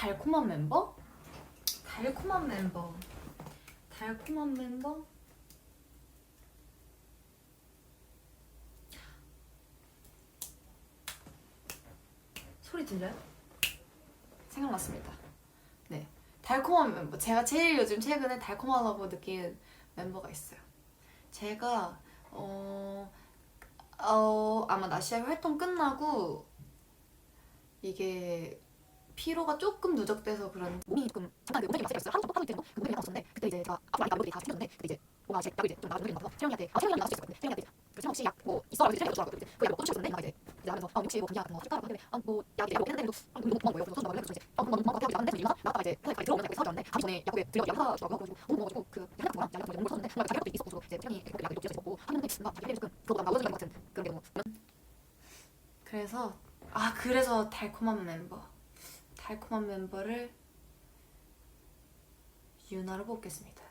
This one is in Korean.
달콤한 멤버? 달콤한 멤버. 달콤한 멤버? 소리 들려요? 생각났습니다. 네. 달콤한 멤버. 제가 제일 요즘 최근에 달콤하다고 느낀 멤버가 있어요. 제가 어, 어 아마 나시아 활동 끝나고 이게 피로가 조금 누적돼서 그런 몸이 조금 잠깐 그 움직임 마스가 있어요. 하루 정도 하루 이틀 정도 그 움직임이 나왔었는데 그때 이제 제가 앞으로 아니까 멤버들이 다 챙겼는데 그때 이제 뭔가 제 약을 이제 좀 나가는 움직임이 나와서 채영이한테 아 채영이랑 나갈 수 있을 것 같은데 채영이한테 그 채영 혹시 약뭐 있어? 라고 채영이가 좋아하고 그 약을 먹고 싶었는데 내가 이제 이제 하면서 아 혹시 뭐 감기약 같은 거 쓸까? 하는데 아뭐 약이 약이 없는데 아 너무 궁금한 거예요. 그래서 손 나가면 그래서 이제 아 너무 궁금한 거 같아서 이제 나갔는데 나갔다가 이제 회사에 들어오는 약을 사왔는데 가기 전에 약국에 들려 약을 사주라고 해가지고 너무 먹어가지고 그약 같은 거랑 약 같은 거 먹는 걸 샀는데 정말 또 있었고 이제 채영이 그 약을 녹여서 먹고 하는데 뭔가 자기 조금 그거보다 나아지는 것 같은 그런 게 너무 그래서 아 그래서 달콤한 멤버 달콤한 멤버를 유나로 뽑겠습니다.